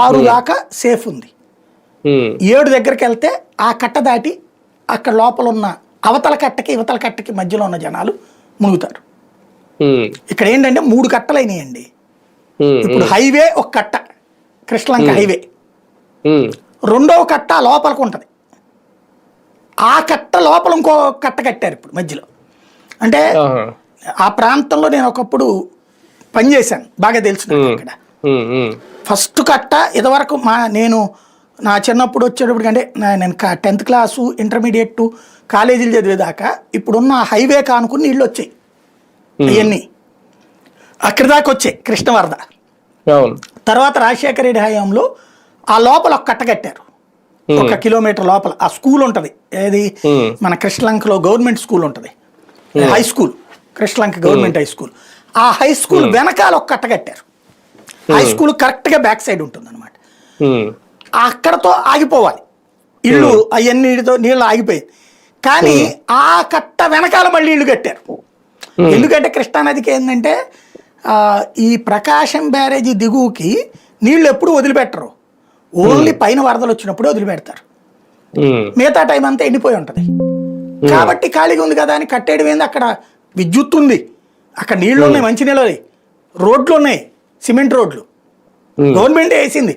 ఆరు దాకా సేఫ్ ఉంది. ఏడు దగ్గరికి వెళ్తే ఆ కట్ట దాటి అక్కడ లోపల ఉన్న అవతల కట్టకి ఇవతల కట్టకి మధ్యలో ఉన్న జనాలు మునుగుతారు. ఇక్కడ ఏంటంటే మూడు కట్టలు అయినాయండి. ఇప్పుడు హైవే ఒక కట్ట కృష్ణలంక హైవే. రెండవ కట్ట లోపలికి ఉంటుంది. ఆ కట్ట లోపల ఇంకో కట్ట కట్టారు ఇప్పుడు మధ్యలో. అంటే ఆ ప్రాంతంలో నేను ఒకప్పుడు పనిచేశాను బాగా తెలుసు నాకు ఫస్ట్ కట్ట ఇదివరకు మా నేను నా చిన్నప్పుడు వచ్చేటప్పుడు అంటే నేను టెన్త్ క్లాసు ఇంటర్మీడియట్ కాలేజీలు చదివేదాకా ఇప్పుడున్న హైవే కానుకుని నీళ్ళు వచ్చాయి. అవన్నీ అక్కడి దాకా వచ్చాయి కృష్ణవరద. తర్వాత రాజశేఖర రెడ్డి హయాంలో ఆ లోపల ఒక కట్ట కట్టారు. ఒక కిలోమీటర్ లోపల. ఆ స్కూల్ ఉంటుంది. ఏది. మన కృష్ణలంకలో గవర్నమెంట్ స్కూల్ ఉంటుంది. High school. Krishnalanka government high school. ఆ హై స్కూల్ వెనకాల ఒక కట్ట కట్టారు. హై స్కూల్ కరెక్ట్గా బ్యాక్ సైడ్ ఉంటుంది అనమాట ఉమ్, అక్కడతో ఆగిపోవాలి. ఇల్లు అవన్నీ నీళ్ళతో నీళ్ళు ఆగిపోయింది కానీ ఆ కట్ట వెనకాల మళ్ళీ ఇల్లు కట్టారు. ఎందుకంటే కృష్ణానదికి ఏంటంటే ఈ ప్రకాశం బ్యారేజీ దిగువకి నీళ్ళు ఎప్పుడు వదిలిపెట్టరు. ఓన్లీ పైన వరదలు వచ్చినప్పుడు వదిలిపెడతారు. మిగతా టైం అంతా ఎండిపోయి ఉంటుంది. కాబట్టి ఖాళీగా ఉంది కదా అని కట్టేయడం ఏంది? అక్కడ విద్యుత్ ఉంది. అక్కడ నీళ్ళు ఉన్నాయి మంచి నీళ్ళు రోడ్లు ఉన్నాయి. సిమెంట్ రోడ్లు. గవర్నమెంట్ వేసింది